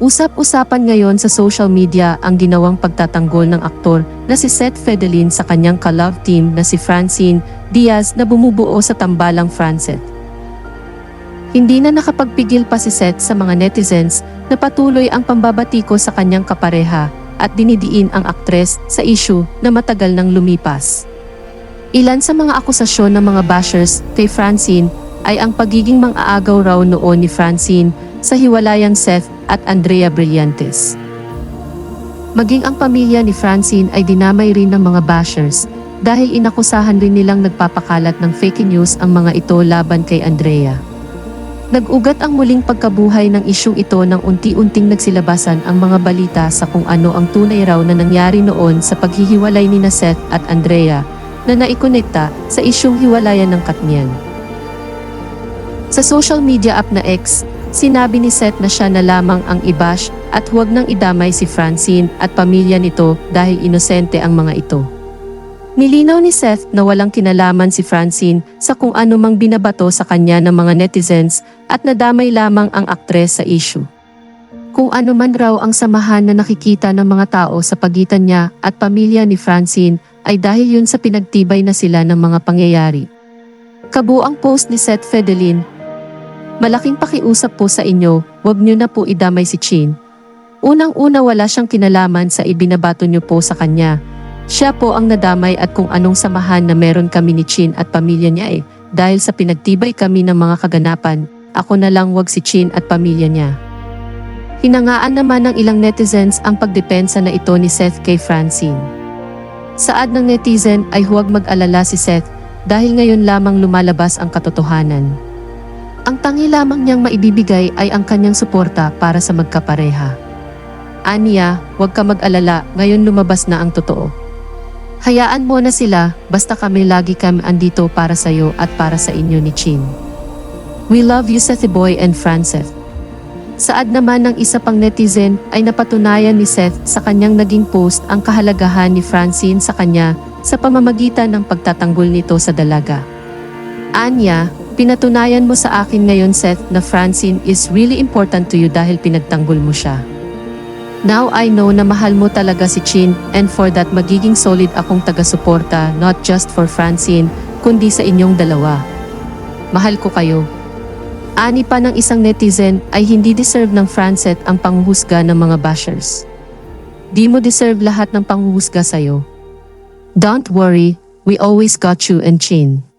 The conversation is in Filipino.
Usap-usapan ngayon sa social media ang ginawang pagtatanggol ng aktor na si Seth Fedelin sa kanyang ka-love team na si Francine Diaz na bumubuo sa tambalang Francet. Hindi na nakapagpigil pa si Seth sa mga netizens na patuloy ang pambabatiko sa kanyang kapareha at dinidiin ang aktres sa issue na matagal nang lumipas. Ilan sa mga akusasyon ng mga bashers kay Francine ay ang pagiging mang-aagaw raw noon ni Francine sa hiwalayang Seth at Andrea Brillantes. Maging ang pamilya ni Francine ay dinamay rin ng mga bashers dahil inakusahan rin nilang nagpapakalat ng fake news ang mga ito laban kay Andrea. Nag-ugat ang muling pagkabuhay ng isyung ito nang unti-unting nagsilabasan ang mga balita sa kung ano ang tunay raw na nangyari noon sa paghihiwalay ni Seth at Andrea na naikonekta sa isyung hiwalayan ng Katnian. Sa social media app na X, sinabi ni Seth na siya na lamang ang ibash at huwag nang idamay si Francine at pamilya nito dahil inosente ang mga ito. Nilinaw ni Seth na walang kinalaman si Francine sa kung ano mang binabato sa kanya ng mga netizens at nadamay lamang ang aktres sa issue. Kung ano man raw ang samahan na nakikita ng mga tao sa pagitan niya at pamilya ni Francine ay dahil yun sa pinagtibay na sila ng mga pangyayari. Kabuang post ni Seth Fedelin, Malaking pakiusap po sa inyo, wag niyo na po idamay si Chin. Unang-una wala siyang kinalaman sa ibinabato niyo po sa kanya. Siya po ang nadamay at kung anong samahan na meron kami ni Chin at pamilya niya eh, dahil sa pinagtibay kami ng mga kaganapan, ako na lang wag si Chin at pamilya niya. Hinangaan naman ng ilang netizens ang pagdepensa na ito ni Seth kay Francine. Saad ng netizen ay huwag mag-alala si Seth dahil ngayon lamang lumalabas ang katotohanan. Ang tangi lamang niyang maibibigay ay ang kanyang suporta para sa magkapareha. Aniya, huwag ka mag-alala, ngayon lumabas na ang totoo. Hayaan mo na sila, basta kami lagi kami andito para sa iyo at para sa inyo ni Chin. We love you Seth Boy and Franceth. Saad naman ng isa pang netizen ay napatunayan ni Seth sa kanyang naging post ang kahalagahan ni Francine sa kanya sa pamamagitan ng pagtatanggol nito sa dalaga. Anya, pinatunayan mo sa akin ngayon Seth na Francine is really important to you dahil pinagtanggol mo siya. Now I know na mahal mo talaga si Chin and for that magiging solid akong taga-suporta not just for Francine kundi sa inyong dalawa. Mahal ko kayo. Ani pa ng isang netizen ay hindi deserve ng Francet ang panghuhusga ng mga bashers. Di mo deserve lahat ng panghuhusga sa'yo. Don't worry, we always got you and Chin.